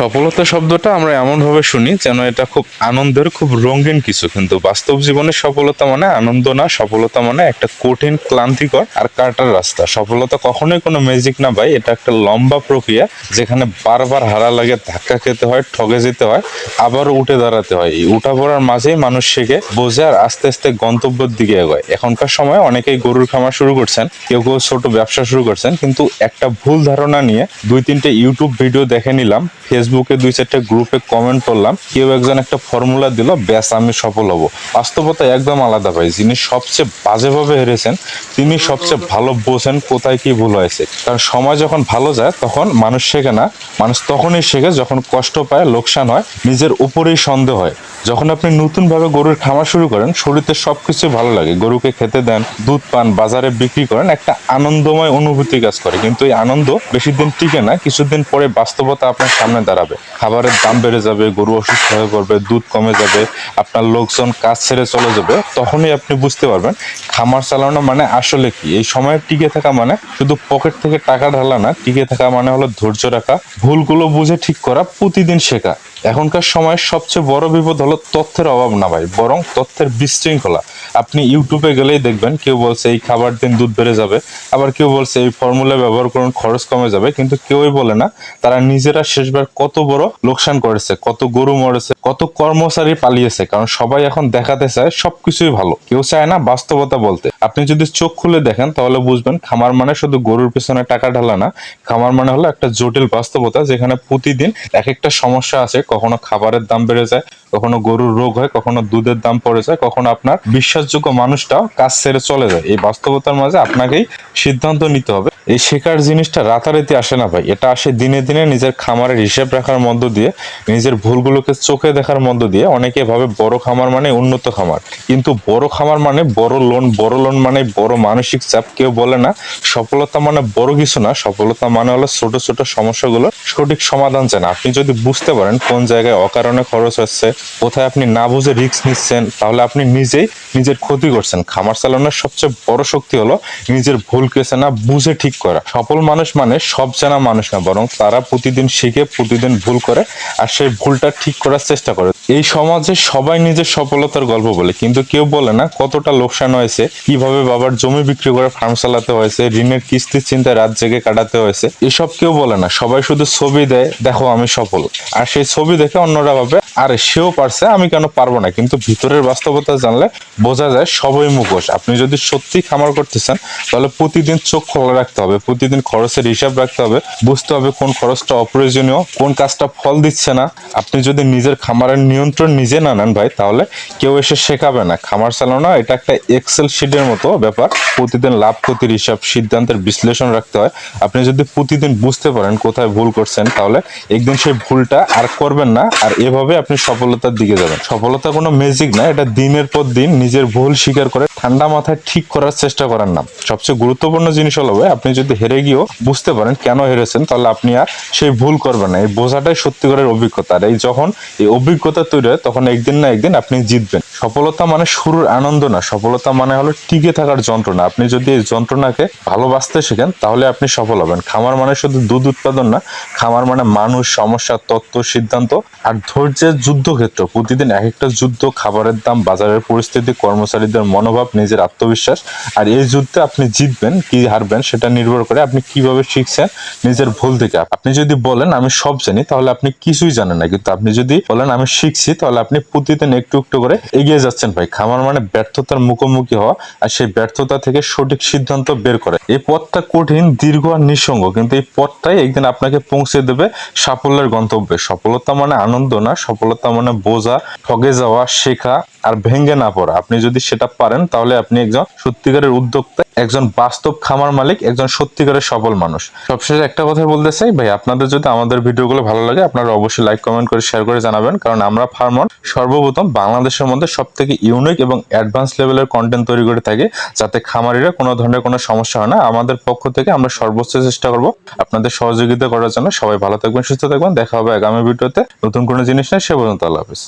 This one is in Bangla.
সফলতা শব্দটা আমরা এমনভাবে শুনি যেন এটা খুব আনন্দের, খুব রঙিন কিছু। কিন্তু বাস্তব জীবনে সফলতা মানে আনন্দ না, সফলতা মানে একটা কঠিন, ক্লান্তিকর আর কাটার রাস্তা। সফলতা কখনোই কোনো ম্যাজিক না ভাই, এটা একটা লম্বা প্রক্রিয়া যেখানে বারবার হারা লাগে, ধাক্কা খেতে হয়, ঠগে যেতে হয় আবারও উঠে দাঁড়াতে হয়। এই উঠা পড়ার মাঝেই মানুষ শেখে, বোঝে আর আস্তে আস্তে গন্তব্যের দিকে এগোয়। এখনকার সময় অনেকেই গরুর খামার শুরু করছেন, কেউ কেউ ছোট ব্যবসা শুরু করছেন, কিন্তু একটা ভুল ধারণা নিয়ে দুই তিনটে ইউটিউব ভিডিও দেখে নিলাম ফেসবুকে দুই চারটে গ্রুপে কমেন্ট করলাম, কেউ একজন একটা ফর্মুলা দিল, ব্যাস আমি সফল হব। বাস্তবতা একদম আলাদা ভাই, যিনি সবচেয়ে বাজেভাবে হেরেছেন, তিনি সবচেয়ে ভালো বোঝেন কোথায় কি ভুল হয়েছে। কারণ সময় যখন ভালো যায়, তখন মানুষ শেখে না, মানুষ তখনই শেখে যখন কষ্ট পায়, লোকসান হয়, নিজের উপরেই সন্দেহ হয়। যখন আপনি নতুনভাবে গরুর খামার শুরু করেন শরীরে সবকিছু ভালো লাগে। গরুকে খেতে দেন, দুধ পান, বাজারে বিক্রি করেন, একটা আনন্দময় অনুভূতি কাজ করে। কিন্তু এই আনন্দ বেশি দিন টিকে না, কিছুদিন পরে বাস্তবতা আপনার সামনে দাঁড়াবে খাবারের দাম বেড়ে যাবে, গরু অসুস্থ হয়ে পড়বে, দুধ কমে যাবে, আপনার লোকজন কাজ ছেড়ে চলে যাবে, তখনই আপনি বুঝতে পারবেন খামার চালানো মানে আসলে কি। এই সময় টিকে থাকা মানে শুধু পকেট থেকে টাকা ঢালা না, টিকে থাকা মানে হলো ধৈর্য রাখা, ভুলগুলো বুঝে ঠিক করা, প্রতিদিন শেখা। এখনকার সময় সবচেয়ে বড় বিপদ হলো তথ্যের অভাব না ভাই, বরং তথ্যের বিশৃঙ্খলা। আপনি ইউটিউবে গেলেই দেখবেন, কেউ বলছে এই খাবার দিন দুধ বেড়ে যাবে, আবার কেউ বলছে এই ফর্মুলা ব্যবহার করুন, খরচ কমে যাবে, কিন্তু কেউই বলে না, তারা নিজেরা শেষবার কত বড় লোকসান করেছে, কত গরু মরেছে, কত কর্মচারী পালিয়েছে, কারণ সবাই এখন দেখাতে চায় সবকিছুই ভালো। কেউ চায় না বাস্তবতা বলতে। আপনি যদি চোখ খুলে দেখেন, তাহলে বুঝবেন খামার মানে শুধু গরুর পিছনে টাকা ঢালা না, খামার মানে হলো একটা জটিল বাস্তবতা, যেখানে প্রতিদিন এক একটা সমস্যা আছে কখনো খাবারের দাম বেড়ে যায়। কখনো গরুর রোগ হয়, কখনো দুধের দাম পড়ে যায়, কখনো আপনার বিশ্বাসযোগ্য মানুষটাও কাজ ছেড়ে চলে যায়। এই বাস্তবতার মাঝে আপনাকেই সিদ্ধান্ত নিতে হবে। এই শেখার জিনিসটা রাতারাতি আসে না ভাই। এটা আসে দিনে দিনে নিজের খামারের হিসেব রাখার মধ্য দিয়ে, নিজের ভুলগুলোকে চোখে দেখার মধ্য দিয়ে। অনেকে ভাবে বড় খামার মানে উন্নত খামার। কিন্তু বড় খামার মানে বড় লোন বড় লোন মানে বড় মানসিক চাপ। কেউ বলে না, সফলতা মানে বড় কিছু না। সফলতা মানে হলো ছোট ছোট সমস্যাগুলো সঠিক সমাধান চান আপনি যদি বুঝতে পারেন কোন জায়গায় অকারণে খরচ হচ্ছে কোথায় আপনি না বুঝে রিস্ক নিচ্ছেন, তাহলে আপনি নিজেই নিজের ক্ষতি করছেন। খামার চালানোর সবচেয়ে বড় শক্তি হলো নিজের ভুলকে চেনা বুঝে ঠিক করা। সফল মানুষ মানে সব জানা মানুষ না, বরং তারা প্রতিদিন শিখে, প্রতিদিন ভুল করে আর সেই ভুলটা ঠিক করার চেষ্টা করে। এই সমাজে সবাই নিজের সফলতার গল্প বলে, কিন্তু কেউ বলে না কতটা লোকসান হয়েছে, কীভাবে বাবার জমি বিক্রি করে ফার্ম চালাতে হয়েছে, ঋণের কিস্তির চিন্তায় রাত জেগে কাটাতে হয়েছে, এসব কেউ বলে না। সবাই শুধু ছবি দেয়, দেখো আমি সফল। আর সেই ছবি দেখে অন্যরা ভাবে, আরে, সেও পারছে, আমি কেন পারব না? কিন্তু ভিতরের বাস্তবতা জানলে বোঝা যায় সবই মুখোশ। আপনি যদি সত্যি খামার করতেছেন, তাহলে প্রতিদিন চোখ খোলা রাখতে হবে, প্রতিদিন খরচের হিসাব রাখতে হবে, বুঝতে হবে কোন খরচটা অপ্রয়োজনীয়, কোন কাজটা ফল দিচ্ছে না। আপনি যদি নিজের খামারের নিয়ন্ত্রণ নিজে না নেন ভাই, তাহলে কেউ এসে শেখাবে না। খামার চালানো, এটা একটা এক্সেল শিটের মতো ব্যাপার। প্রতিদিন লাভ ক্ষতির হিসাব, সিদ্ধান্তের বিশ্লেষণ রাখতে হয়। আপনি যদি প্রতিদিন বুঝতে পারেন কোথায় ভুল করছেন, তাহলে একদিন সেই ভুলটা আর করবেন না। আর এভাবে আপনি সফলতার দিকে যাবেন। সফলতা কোনো ম্যাজিক না, এটা দিনের পর দিন নিজের ভুল স্বীকার করে ঠান্ডা মাথায় ঠিক করার চেষ্টা করার নাম। সবচেয়ে গুরুত্বপূর্ণ জিনিস হলো আপনি যদি হেরে গিয়েও বুঝতে পারেন কেন হেরেছেন, তাহলে আপনি আর সেই ভুল করবেন না। এই বোঝাটাই সত্যিকারের অভিজ্ঞতা। আর এই যখন এই অভিজ্ঞতা তৈরি হয়, তখন একদিন না একদিন আপনি জিতবেন। সফলতা মানে শুরুর আনন্দ না, সফলতা মানে হলো টিকে থাকার যন্ত্রণা। আপনি যদি এই যন্ত্রণাকে ভালোবাসতে শেখেন, তাহলে আপনি সফল হবেন। খামার মানে শুধু দুধ উৎপাদন না, খামার মানে মানুষ, সমস্যা, তত্ত্ব, সিদ্ধান্ত আর ধৈর্যের যুদ্ধক্ষেত্র। প্রতিদিন এক একটা যুদ্ধ, খাবারের দাম, বাজারের পরিস্থিতি, কর্মচারীদের মনোভাব, নিজের আত্মবিশ্বাস। আর এই যুদ্ধে আপনি জিতবেন, কি হারবেন সেটা নির্ভর করে আপনি কীভাবে শিখছেন নিজের ভুল থেকে। আপনি যদি বলেন, আমি সব জানি, তাহলে আপনি কিছুই জানেন না। কিন্তু আপনি যদি বলেন, আমি শিখছি, তাহলে আপনি প্রতিদিন একটু একটু করে এগিয়ে যাচ্ছেন ভাই। খামার মানে ব্যর্থতার মুখোমুখি হওয়া আর সেই ব্যর্থতা থেকে সঠিক সিদ্ধান্ত বের করে। এই পথটা কঠিন, দীর্ঘ আর নিঃসঙ্গ। কিন্তু এই পথটাই একদিন আপনাকে পৌঁছে দেবে সাফল্যের গন্তব্যে। সফলতা মানে আনন্দ না, সফলতা মানে বোঝা, ঠগে যাওয়া, শেখা আর ভেঙ্গে না পড়া। আপনি যদি সেটা পারেন, তাহলে আপনি একজন সত্যিকারের উদ্যোক্তা। একজন বাস্তব খামার মালিক, একজন সত্যিকারের সফল মানুষ। সবশেষে একটা কথা বলতে চাই, ভাই, আপনাদের যদি আমাদের ভিডিওগুলো ভালো লাগে, আপনারা অবশ্যই লাইক কমেন্ট করে শেয়ার করে জানাবেন, কারণ আমরা ফার্মন সর্বপ্রথম বাংলাদেশের মধ্যে সব থেকে ইউনিক এবং অ্যাডভান্স লেভেলের কন্টেন্ট তৈরি করে থাকি, যাতে খামারিরা কোনো ধরনের কোনো সমস্যা হয় না। আমাদের পক্ষ থেকে আমরা সর্বোচ্চ চেষ্টা করব আপনাদের সহযোগিতা করার জন্য। সবাই ভালো থাকবেন, সুস্থ থাকবেন। দেখা হবে আগামী ভিডিওতে। নতুন কোনো জিনিস নেই, সে পর্যন্ত আল্লাহ হাফিজ।